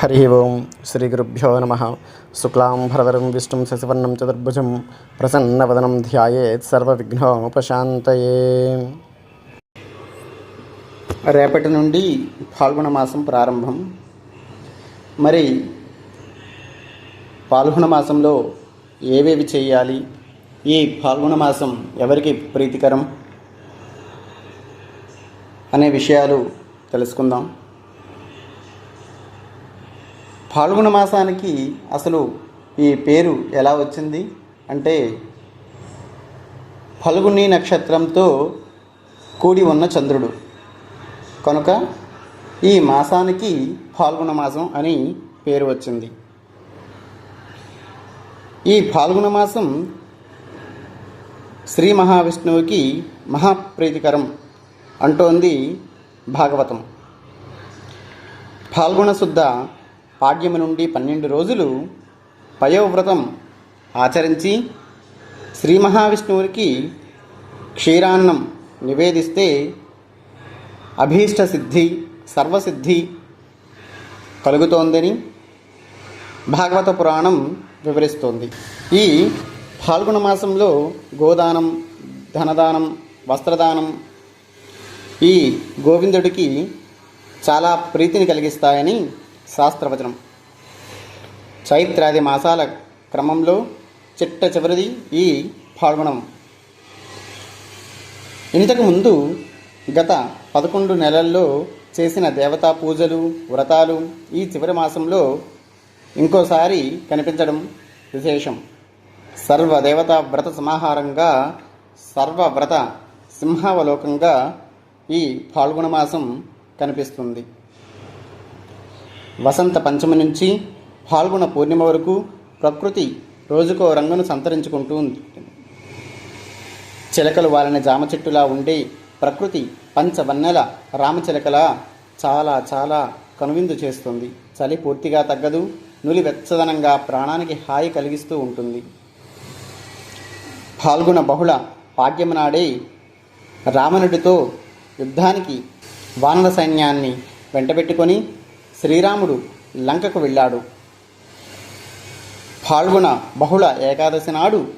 హరి ఓం శ్రీ గురుభ్యో నమ శుక్లాం భరధరం విష్ణుం శశివర్ణం చతుర్భుజం ప్రసన్నవదనం ధ్యాయేత్ సర్వవిఘ్నోపశాంతయే రేపటి నుండి ఫాల్గుణ మాసం ప్రారంభం. మరి పాల్గొన మాసంలో ఏవేవి చేయాలి? ఈ ఫాల్గుణ మాసం ఎవరికి ప్రీతికరం? అనే విషయాలు తెలుసుకుందాం. ఫాల్గుణ మాసానికి అసలు ఈ పేరు ఎలా వచ్చింది? అంటే ఫల్గుని నక్షత్రంతో కూడి ఉన్న చంద్రుడు. కనుక ఈ మాసానికి ఫాల్గుణ మాసం అని పేరు వచ్చింది. ఈ ఫాల్గుణ మాసం శ్రీ మహావిష్ణువుకి మహాప్రీతికరం అంటోంది భాగవతం. ఫాల్గుణ శుద్ధ పాడ్యము నుండి పన్నెండు రోజులు పయోవ్రతం ఆచరించి శ్రీ మహావిష్ణువునికి క్షీరాన్నం నివేదిస్తే అభీష్ట సిద్ధి సర్వసిద్ధి కలుగుతోందని భాగవత పురాణం వివరిస్తోంది. ఈ ఫాల్గుణ మాసంలో గోదానం ధనదానం వస్త్రదానం ఈ గోవిందుడికి చాలా ప్రీతిని కలిగిస్తాయని శాస్త్రవచనం. చైత్రాది మాసాల క్రమంలో చిట్ట చివరిది ఈ ఫాల్గుణం ఇంతకుముందు గత పదకొండు నెలల్లో చేసిన దేవతా పూజలు వ్రతాలు ఈ చివరి మాసంలో ఇంకోసారి కనిపించడం విశేషం. సర్వదేవతా వ్రత సమాహారంగా సర్వవ్రత సింహావలోకంగా ఈ ఫాల్గుణ మాసం కనిపిస్తుంది. వసంత పంచమి నుంచి ఫాల్గుణ పూర్ణిమ వరకు ప్రకృతి రోజుకో రంగును సంతరించుకుంటూ ఉంటుంది చిలకలు వాలిన జామ చెట్టులా ఉండే ప్రకృతి పంచవన్నెల రామచిలకలా చాలా చాలా కనువిందు చేస్తుంది. చలి పూర్తిగా తగ్గదు నులి వెచ్చదనంగా ప్రాణానికి హాయి కలిగిస్తూ ఉంటుంది. ఫాల్గుణ బహుళ పాడ్యము నాడే రావణుడితో యుద్ధానికి వానర సైన్యాన్ని వెంటబెట్టుకొని శ్రీరాముడు లంకకు వెళ్ళాడు. ఫాల్గుణ బహుళ ఏకాదశి నాడు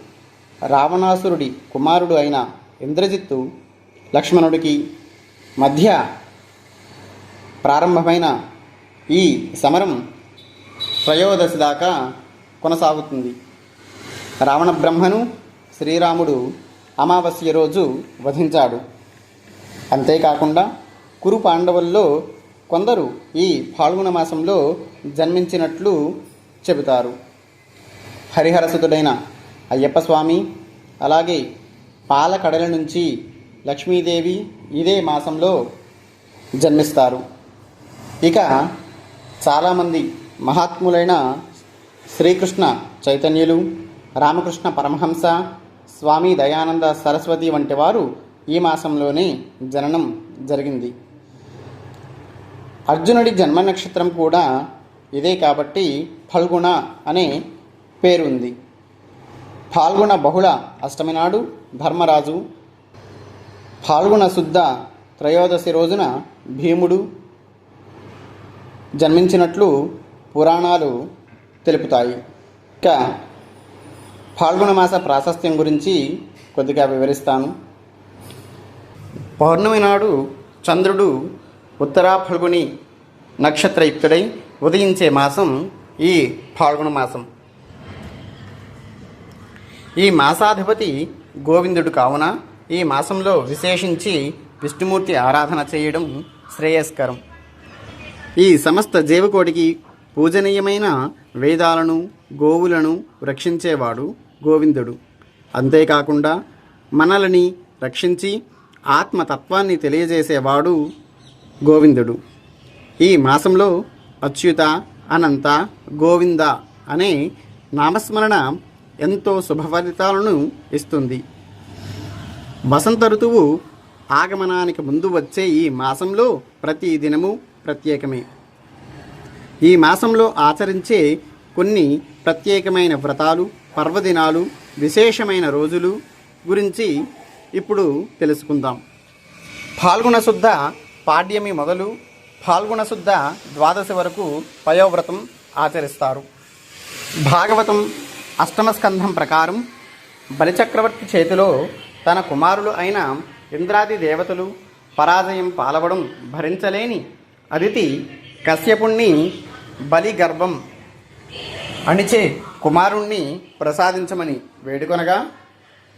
రావణాసురుడి కుమారుడు అయిన ఇంద్రజిత్తు లక్ష్మణుడికి మధ్య ప్రారంభమైన ఈ సమరం త్రయోదశి దాకా కొనసాగుతుంది. రావణ బ్రహ్మను శ్రీరాముడు అమావాస్య రోజు వధించాడు. అంతేకాకుండా కురు పాండవుల్లో కొందరు ఈ ఫాల్గుణ మాసంలో జన్మించినట్లు చెబుతారు. హరిహరసుతుడైన అయ్యప్ప స్వామి అలాగే పాలకడల నుంచి లక్ష్మీదేవి ఇదే మాసంలో జన్మిస్తారు. ఇక చాలామంది మహాత్ములైన శ్రీకృష్ణ చైతన్యులు రామకృష్ణ పరమహంస స్వామి దయానంద సరస్వతి వంటి వారు ఈ మాసంలోనే జననం జరిగింది. అర్జునుడి జన్మ నక్షత్రం కూడా ఇదే కాబట్టి ఫల్గుణ అనే పేరుంది. ఫాల్గుణ బహుళ అష్టమి నాడు ధర్మరాజు ఫాల్గుణ శుద్ధ త్రయోదశి రోజున భీముడు జన్మించినట్లు పురాణాలు తెలుపుతాయి. ఇక ఫాల్గుణ మాస ప్రాశస్త్యం గురించి కొద్దిగా వివరిస్తాను. పౌర్ణమి నాడు చంద్రుడు ఉత్తరా ఫల్గుని నక్షత్రయుక్తుడై ఉదయించే మాసం ఈ ఫాల్గుణ మాసం. ఈ మాసాధిపతి గోవిందుడు కావున ఈ మాసంలో విశేషించి విష్ణుమూర్తి ఆరాధన చేయడం శ్రేయస్కరం. ఈ సమస్త జీవకోటికి పూజనీయమైన వేదాలను గోవులను రక్షించేవాడు గోవిందుడు. అంతేకాకుండా మనలని రక్షించి ఆత్మతత్వాన్ని తెలియజేసేవాడు గోవిందుడు. ఈ మాసంలో అచ్యుత అనంత గోవింద అనే నామస్మరణ ఎంతో శుభఫలితాలను ఇస్తుంది. వసంత ఋతువు ఆగమనానికి ముందు వచ్చే ఈ మాసంలో ప్రతి దినము ప్రత్యేకమే. ఈ మాసంలో ఆచరించే కొన్ని ప్రత్యేకమైన వ్రతాలు పర్వదినాలు విశేషమైన రోజులు గురించి ఇప్పుడు తెలుసుకుందాం. ఫాల్గుణ శుద్ధ పాడ్యమి మొదలు ఫాల్గుణ శుద్ధ ద్వాదశి వరకు పయోవ్రతం ఆచరిస్తారు. భాగవతం అష్టమ స్కంధం ప్రకారం బలిచక్రవర్తి చేతిలో తన కుమారులు అయిన ఇంద్రాది దేవతలు పరాజయం పాలవడం భరించలేని అదితి కశ్యపుణ్ణి బలి గర్భం అణిచే కుమారుణ్ణి ప్రసాదించమని వేడుకొనగా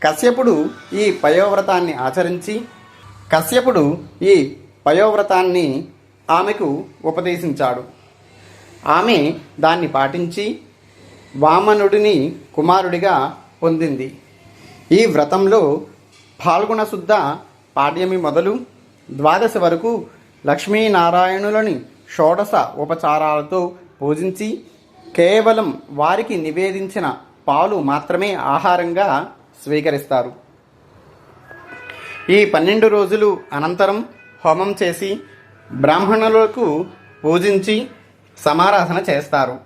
కశ్యపుడు ఈ పయోవ్రతాన్ని ఆచరించి కశ్యపుడు ఈ పయోవ్రతాన్ని ఆమెకు ఉపదేశించాడు. ఆమె దాన్ని పాటించి వామనుడిని కుమారుడిగా పొందింది. ఈ వ్రతంలో పాల్గొన శుద్ధ పాడ్యమి మొదలు ద్వాదశి వరకు లక్ష్మీనారాయణులని షోడశ ఉపచారాలతో పూజించి కేవలం వారికి నివేదించిన పాలు మాత్రమే ఆహారంగా స్వీకరిస్తారు. ఈ పన్నెండు రోజులు అనంతరం హోమం చేసి బ్రాహ్మణులకు పూజించి సమారాధన చేస్తారు.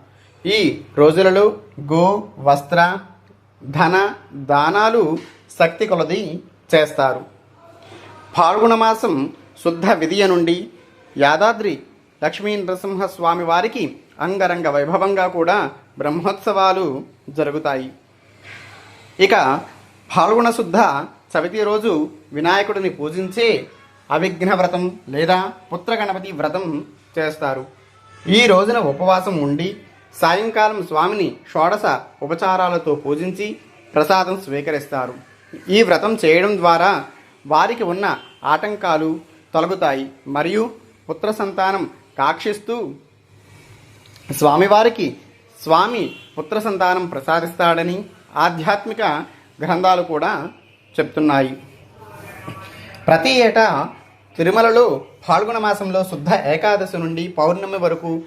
ఈ రోజులలో గో వస్త్ర ధన దానాలు శక్తి కొలది చేస్తారు. పాల్గొన మాసం శుద్ధ విధియ నుండి యాదాద్రి లక్ష్మీ నరసింహస్వామి వారికి అంగరంగ వైభవంగా కూడా బ్రహ్మోత్సవాలు జరుగుతాయి. ఇక పాల్గొన శుద్ధ చవితి రోజు వినాయకుడిని పూజించే అవిఘ్న వ్రతం లేదా పుత్రగణపతి వ్రతం చేస్తారు. ఈ రోజున ఉపవాసం ఉండి సాయంకాలం స్వామిని షోడశ ఉపచారాలతో పూజించి ప్రసాదం స్వీకరిస్తారు. ఈ వ్రతం చేయడం ద్వారా వారికి ఉన్న ఆటంకాలు తొలగుతాయి. మరియు పుత్ర సంతానం కాక్షిస్తూ స్వామివారికి స్వామి పుత్ర సంతానం ప్రసాదిస్తాడని ఆధ్యాత్మిక గ్రంథాలు కూడా చెప్తున్నాయి. ప్రతి ఏటా తిరుమలలో పాల్గొన మాసంలో శుద్ధ ఏకాదశి నుండి పౌర్ణమి వరకు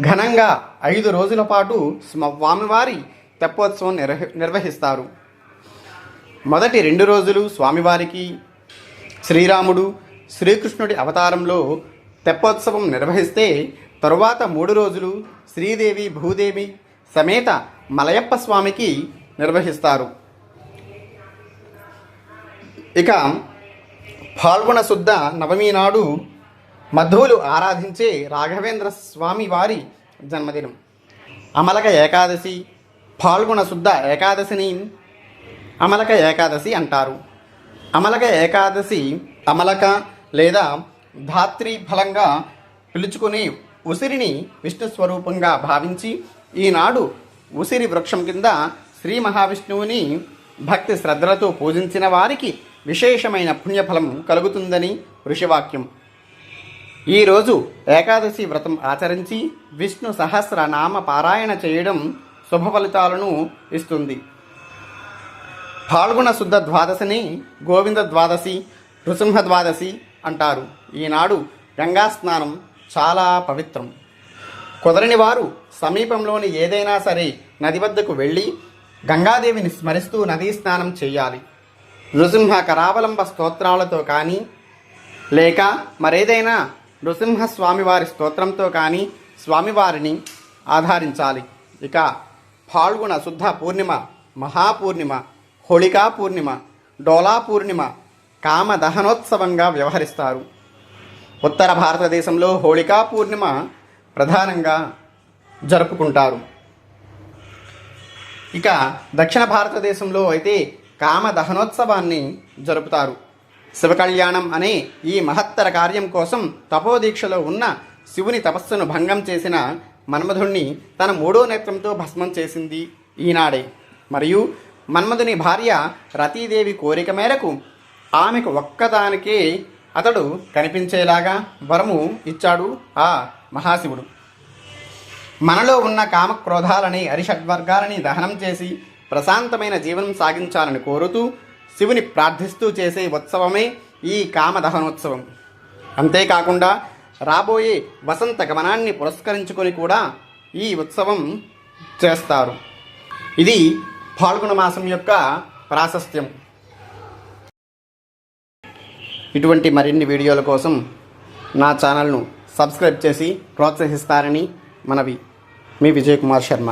ఘనంగా ఐదు రోజుల పాటు స్వామివారి తెప్పోత్సవం నిర్వ నిర్వహిస్తారు. మొదటి రెండు రోజులు స్వామివారికి శ్రీరాముడు శ్రీకృష్ణుడి అవతారంలో తెప్పోత్సవం నిర్వహిస్తే తరువాత మూడు రోజులు శ్రీదేవి భూదేవి సమేత మలయప్ప స్వామికి నిర్వహిస్తారు. ఇక పాల్గొన శుద్ధ నవమి నాడు మధువులు ఆరాధించే రాఘవేంద్ర స్వామి వారి జన్మదినం. అమలక ఏకాదశి పాల్గొన శుద్ధ ఏకాదశిని అమలక ఏకాదశి అంటారు. అమలక ఏకాదశి అమలక లేదా ధాత్రి ఫలంగా పిలుచుకునే ఉసిరిని విష్ణు స్వరూపంగా భావించి ఈనాడు ఉసిరి వృక్షం కింద శ్రీ మహావిష్ణువుని భక్తి శ్రద్ధలతో పూజించిన వారికి విశేషమైన పుణ్యఫలం కలుగుతుందని ఋషివాక్యం. ఈరోజు ఏకాదశి వ్రతం ఆచరించి విష్ణు సహస్ర నామ పారాయణ చేయడం శుభ ఫలితాలను ఇస్తుంది. పాల్గొన శుద్ధ ద్వాదశిని గోవింద ద్వాదశి నృసింహ ద్వాదశి అంటారు. ఈనాడు గంగా స్నానం చాలా పవిత్రం. కుదరని వారు సమీపంలోని ఏదైనా సరే నది వద్దకు వెళ్ళి గంగాదేవిని స్మరిస్తూ నదీ స్నానం చేయాలి. నృసింహ కరావలంబ స్తోత్రాలతో కానీ లేక మరేదైనా నృసింహ స్వామివారి స్తోత్రంతో కానీ స్వామివారిని ఆధారించాలి. ఇక పాల్గొన శుద్ధ పూర్ణిమ మహాపూర్ణిమ హోళికా పూర్ణిమ డోలా పూర్ణిమ కామ దహనోత్సవంగా వ్యవహరిస్తారు. ఉత్తర భారతదేశంలో హోళికా పూర్ణిమ ప్రధానంగా జరుపుకుంటారు. ఇక దక్షిణ భారతదేశంలో అయితే కామ దహనోత్సవాన్ని జరుపుతారు. శివకళ్యాణం అనే ఈ మహత్తర కార్యం కోసం తపోదీక్షలో ఉన్న శివుని తపస్సును భంగం చేసిన మన్మధుణ్ణి తన మూడో నేత్రంతో భస్మం చేసింది ఈనాడే. మరియు మన్మధుని భార్య రతీదేవి కోరిక మేరకు ఆమెకు ఒక్కదానికే అతడు కనిపించేలాగా వరము ఇచ్చాడు ఆ మహాశివుడు. మనలో ఉన్న కామక్రోధాలని అరిషడ్వర్గాలని దహనం చేసి ప్రశాంతమైన జీవనం సాగించాలని కోరుతూ శివుని ప్రార్థిస్తూ చేసే ఉత్సవమే ఈ కామదహనోత్సవం. అంతేకాకుండా రాబోయే వసంత గమనాన్ని పురస్కరించుకొని కూడా ఈ ఉత్సవం చేస్తారు. ఇది పాల్గొన మాసం యొక్క ప్రాశస్త్యం. ఇటువంటి మరిన్ని వీడియోల కోసం నా ఛానల్ను సబ్స్క్రైబ్ చేసి ప్రోత్సహిస్తారని మనవి. మీ విజయ్ కుమార్ శర్మ.